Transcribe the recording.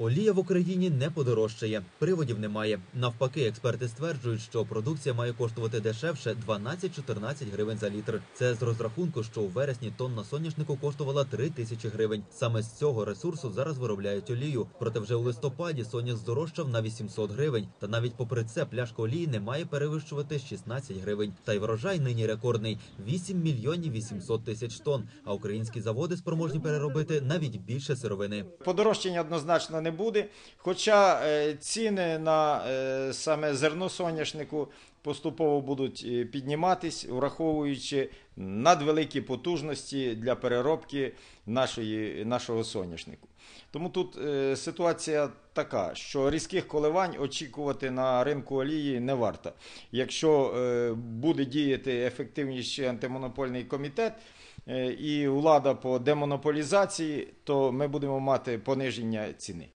Олія в Україні не подорожчає, приводів немає. Навпаки, експерти стверджують, що продукція має коштувати дешевше 12-14 гривень за літр. Це з розрахунку, що у вересні тонна соняшнику коштувала 3 тисячі гривень. Саме з цього ресурсу зараз виробляють олію. Проте вже у листопаді соняк здорожчав на 800 гривень. Та навіть попри це пляшка олії не має перевищувати 16 гривень. Та й врожай нині рекордний 8 мільйонів 800 тисяч тонн. А українські заводи спроможні переробити навіть більше сировини. Подорожчання однозначно не буде. Хоча е, ціни на е, саме зерно соняшнику поступово будуть е, підніматись, враховуючи надвеликі потужності для переробки нашої, нашого соняшнику. Тому тут ситуація така, що різких коливань очікувати на ринку олії не варто. Якщо буде діяти ефективніший антимонопольний комітет, і влада по демонополізації, то ми будемо мати пониження ціни.